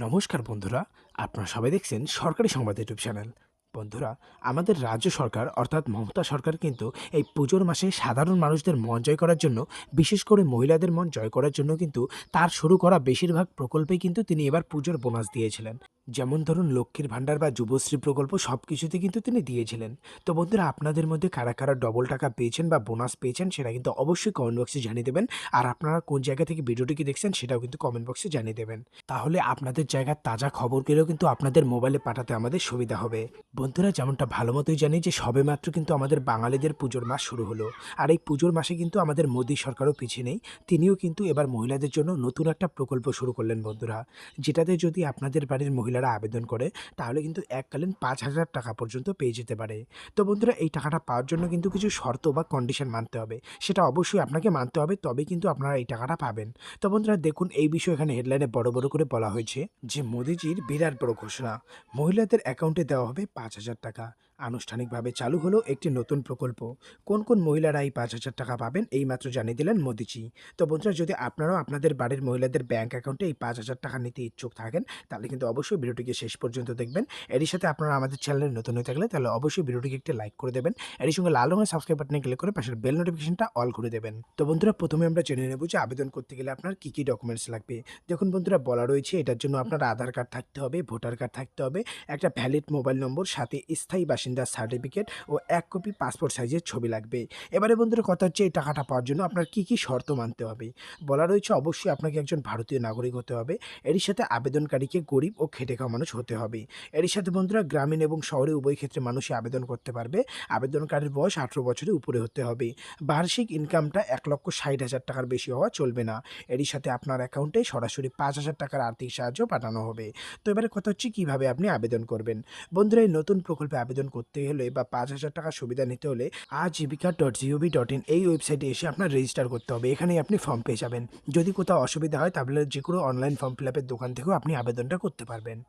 নমস্কার বন্ধুরা, আপনারা সবাই দেখছেন সরকারি সংবাদ ইউটিউব চ্যানেল। বন্ধুরা, আমাদের রাজ্য সরকার, অর্থাৎ মমতা সরকার কিন্তু এই পুজোর মাসে সাধারণ মানুষদের মন জয় করার জন্য, বিশেষ করে মহিলাদের মন জয় করার জন্য কিন্তু তার শুরু করা বেশিরভাগ প্রকল্পে কিন্তু তিনি এবার পুজোর বোনাস দিয়েছিলেন। যেমন ধরুন লক্ষ্মীর ভাণ্ডার বা যুবশ্রী প্রকল্প সব কিছুতে কিন্তু তিনি দিয়েছিলেন। তো বন্ধুরা, আপনাদের মধ্যে কারা কারা ডবল টাকা পেয়েছেন বা বোনাস পেয়েছেন সেটা কিন্তু অবশ্যই কমেন্ট বক্সে জানিয়ে দেবেন। আর আপনারা কোন জায়গা থেকে ভিডিওটিকে দেখছেন সেটাও কিন্তু কমেন্ট বক্সে জানিয়ে দেবেন। তাহলে আপনাদের জায়গার তাজা খবরগুলো কিন্তু আপনাদের মোবাইলে পাঠাতে আমাদের সুবিধা হবে। বন্ধুরা, যেমনটা ভালো মতোই জানি যে সবেমাত্র কিন্তু আমাদের বাঙালিদের পুজোর মাস শুরু হলো। আর এই পুজোর মাসে কিন্তু আমাদের মোদী সরকারও পিছিয়ে নেই। তিনিও কিন্তু এবার মহিলাদের জন্য নতুন একটা প্রকল্প শুরু করলেন বন্ধুরা। যেটাতে যদি আপনাদের বাড়ির মহিলারা আবেদন করে, তাহলে কিন্তু এককালীন পাঁচ হাজার টাকা পর্যন্ত পেয়ে যেতে পারে। তো বন্ধুরা, এই টাকাটা পাওয়ার জন্য কিন্তু কিছু শর্ত বা কন্ডিশন মানতে হবে। সেটা অবশ্যই আপনাকে মানতে হবে তবে কিন্তু আপনারা এই টাকাটা পাবেন। তো বন্ধুরা, দেখুন, এই বিষয়ে এখানে হেডলাইনে বড় বড় করে বলা হয়েছে যে, মোদিজির বিরাট বড় ঘোষণা, মহিলাদের অ্যাকাউন্টে দেওয়া হবে পাঁচ হাজার টাকা। আনুষ্ঠানিকভাবে চালু হলো একটি নতুন প্রকল্প। কোন কোন মহিলারা এই পাঁচ হাজার টাকা পাবেন এই মাত্র জানিয়ে দিলেন মোদিজি। তো বন্ধুরা, যদি আপনারাও আপনাদের বাড়ির মহিলাদের ব্যাংক অ্যাকাউন্টে এই পাঁচ হাজার টাকা নিতে ইচ্ছুক থাকেন, তাহলে কিন্তু অবশ্যই ভিডিওটিকে শেষ পর্যন্ত দেখবেন। এরই সাথে আপনারা আমাদের চ্যানেলে নতুন হয়ে থাকলে তাহলে অবশ্যই ভিডিওটিকে একটি লাইক করে দেবেন। এর সঙ্গে লাল রঙের সাবস্ক্রাইব বাটনে ক্লিক করে পাশের বেল নোটিফিকেশনটা অল করে দেবেন। তো বন্ধুরা, প্রথমে আমরা জেনে নেব যে আবেদন করতে গেলে আপনার কী কী ডকুমেন্টস লাগবে। দেখুন বন্ধুরা, বলা রয়েছে এটার জন্য আপনার আধার কার্ড থাকতে হবে, ভোটার কার্ড থাকতে হবে, একটা ভ্যালিড মোবাইল নম্বর, সাথে স্থায়ী বাসিন্দার সার্টিফিকেট ও এক কপি পাসপোর্ট সাইজের ছবি লাগবে। এবারে বন্ধুরা কথা হচ্ছে এই টাকাটা পাওয়ার জন্য আপনার কী কী শর্ত মানতে হবে। বলা রয়েছে অবশ্যই আপনাকে একজন ভারতীয় নাগরিক হতে হবে। এরই সাথে আবেদনকারীকে গরিব ও খেটে খাওয়া মানুষ হতে হবে। এরই সাথে বন্ধুরা গ্রামীণ এবং শহরে উভয় ক্ষেত্রে মানুষই আবেদন করতে পারবে। আবেদনকারীর বয়স আঠেরো বছরের উপরে হতে হবে। বার্ষিক ইনকামটা এক লক্ষ ষাট হাজার টাকার বেশি হওয়া চলবে না। এরই সাথে আপনার অ্যাকাউন্টে সরাসরি পাঁচ হাজার টাকার আর্থিক সাহায্য পাঠানো হবে। তো এবারে কথা হচ্ছে কীভাবে আপনি আবেদন করবেন? বন্ধুরা এই নতুন প্রকল্পে আবেদন করতে হলে বা পাঁচ হাজার টাকার সুবিধা নিতে হলে Aajeevika dot gov dot in এই ওয়েবসাইটে এসে আপনার রেজিস্টার করতে হবে। এখানেই আপনি ফর্ম পেয়ে যাবেন। যদি কোথাও অসুবিধা হয় তাহলে যে কোনো অনলাইন ফর্ম ফিল আপের দোকান থেকেও আপনি আবেদনটা করতে পারবেন।